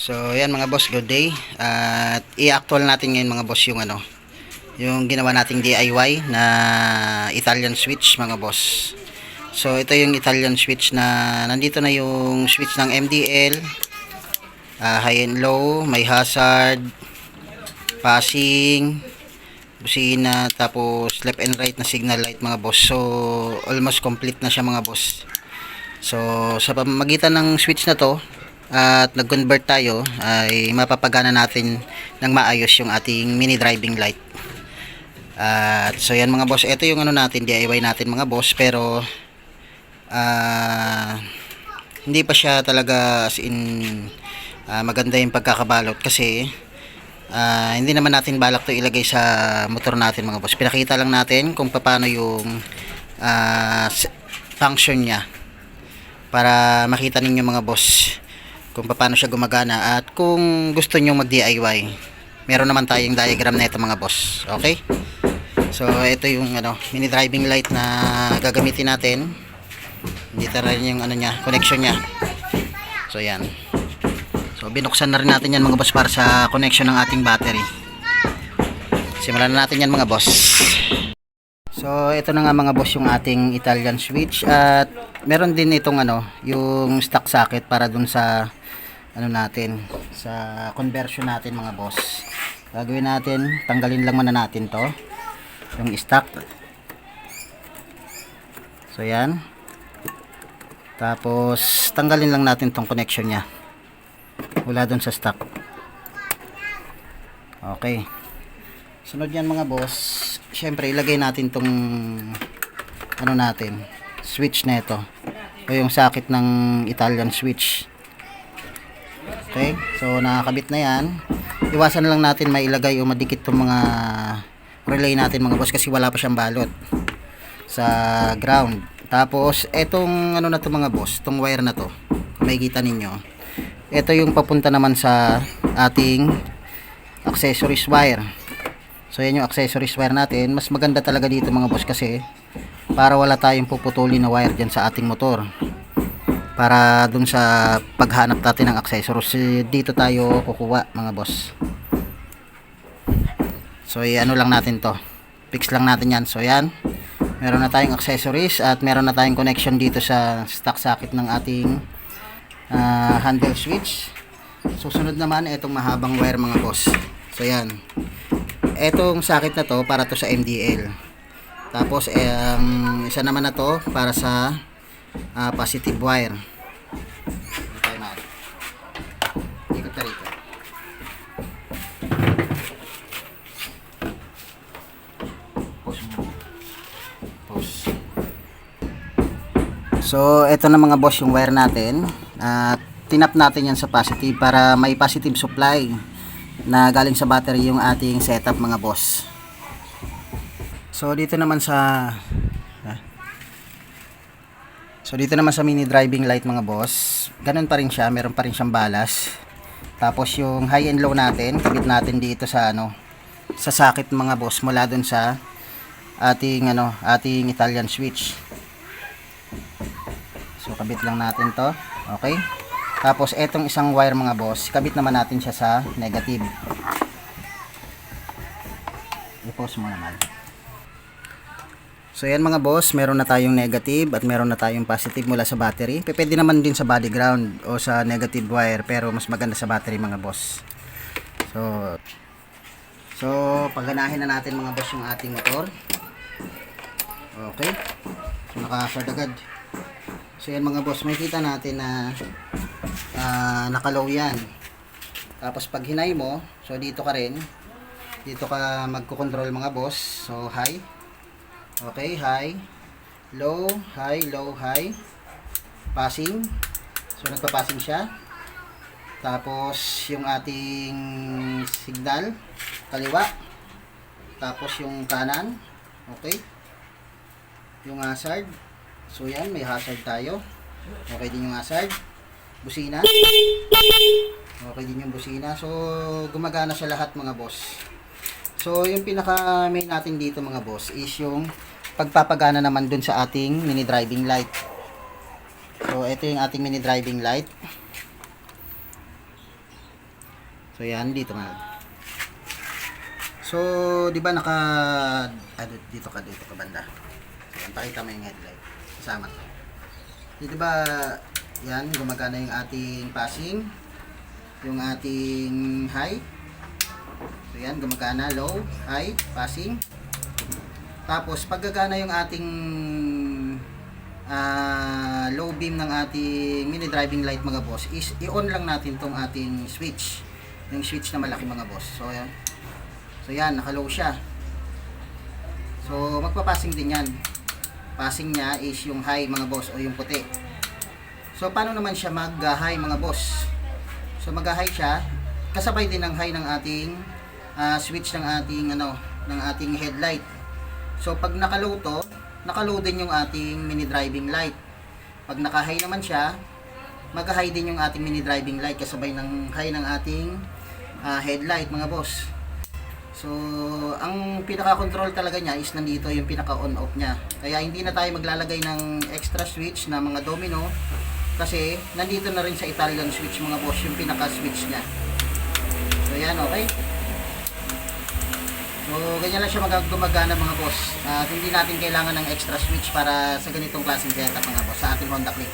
So, yan mga boss, good day. At i-actual natin ngayon mga boss yung ano, yung ginawa nating DIY na Italian switch mga boss. So, ito yung Italian switch na nandito na yung switch ng MDL, ah, high and low, may hazard, passing, busina, tapos left and right na signal light mga boss. So, almost complete na siya mga boss. So, sa pamamagitan ng switch na to, at nag-convert tayo, ay mapapagana natin ng maayos yung ating mini driving light. At so yan mga boss, ito yung ano natin, DIY natin mga boss, pero ah hindi pa siya talaga as in ah, maganda yung pagkakabalot kasi ah, hindi naman natin balak to ilagay sa motor natin mga boss. Pinakita lang natin kung paano yung s- function niya para makita ninyo mga boss kung paano siya gumagana at kung gusto nyo mag DIY meron naman tayong diagram na ito mga boss. Okay? So ito yung ano mini driving light na gagamitin natin. Dito rin yung ano niya connection niya. So yan. So binuksan na rin natin yan mga boss para sa connection ng ating battery. Simulan na natin yan mga boss So, ito na nga mga boss yung ating Italian switch at meron din itong ano, yung stock socket para dun sa ano natin, sa conversion natin mga boss. Gagawin natin, tanggalin lang muna natin to. Yung stock. So, yan. Tapos, tanggalin lang natin tong connection niya. Wala dun sa stock. Okay. Sunod yan mga boss, syempre ilagay natin tong ano natin, switch na ito. O yung socket ng Italian switch. Okay, so nakakabit na yan. Iwasan lang natin mailagay o madikit tong mga relay natin mga boss kasi wala pa siyang balot sa ground. Tapos etong ano na to mga boss, tong wire na to. Kung makikita ninyo. Ito yung papunta naman sa ating accessories wire. So yan yung accessories wire natin. Mas maganda talaga dito mga boss kasi para wala tayong puputulin na wire dyan sa ating motor. Para dun sa paghanap natin ng accessories eh, dito tayo kukuha mga boss. So ano lang natin to. Fix lang natin yan. So yan. Meron na tayong accessories at meron na tayong connection dito sa stock socket ng ating ah, handle switch. Susunod naman itong mahabang wire mga boss. So yan etong sakit na to para to sa MDL tapos um, isa naman na to para sa ah, positive wire. Na. ikot ka rito. Mo pause. So eto na mga boss yung wire natin. At tinap natin yan sa positive para may positive supply na galing sa battery yung ating setup mga boss. So dito naman sa ah. So dito naman sa mini driving light mga boss, ganun pa rin siya, meron pa rin siyang balas. Tapos yung high and low natin, kabit natin dito sa ano, sa socket mga boss mula dun sa ating ano, ating Italian switch. So kabit lang natin 'to. Okay? Tapos etong isang wire mga boss, kabit naman natin siya sa negative. I-pause mo naman. So yan mga boss, meron na tayong negative at meron na tayong positive mula sa battery. Pwede naman din sa body ground o sa negative wire pero mas maganda sa battery mga boss. So So pagganahin na natin mga boss yung ating motor. Okay. So naka-start agad. So yan mga boss, makikita natin na ah, nakalow yan. Tapos pag hinay mo, so dito ka rin. Dito ka magko-control mga boss. So high. Okay, high. Low, high, low, high. Passing. So nagpa-passing siya. Tapos yung ating signal, kaliwa. Tapos yung kanan. Okay. Yung hazard. So yan, may hazard tayo. Okay din yung hazard. Busina. Okay din yung busina. So, gumagana sa lahat mga boss. So, yung pinaka main natin dito mga boss is yung pagpapagana naman dun sa ating mini driving light. So, ito yung ating mini driving light. So yan, dito mga. So, di ba naka... Ah, dito ka, dito ka banda. So, yan, pakita mo yung headlight. Kasama to. Di ba, yan, gumagana yung ating passing. Yung ating high. So yan, gumagana, low, high, passing. Tapos, paggagana yung ating ah, low beam ng ating mini driving light mga boss is i-on lang natin tong ating switch yung switch na malaki mga boss so yan so yan naka-low siya so magpa-passing din yan passing niya is yung high mga boss o yung puti so paano naman siya mag-high mga boss so mag-high siya kasabay din ng high ng ating ah, switch ng ating ano ng ating headlight so pag naka-low to naka-low din yung ating mini driving light. Pag naka-high naman siya, mag-high din yung ating mini driving light kasabay ng high ng ating ah, headlight mga boss. So, ang pinaka-control talaga niya is nandito yung pinaka-on-off niya. Kaya hindi na tayo maglalagay ng extra switch na mga domino kasi nandito na rin sa Italian switch mga boss yung pinaka-switch niya. So, yan okay. So, ganyan lang siya mag- gumagana mga boss. At hindi natin kailangan ng extra switch para sa ganitong klaseng setup mga boss sa ating Honda Click.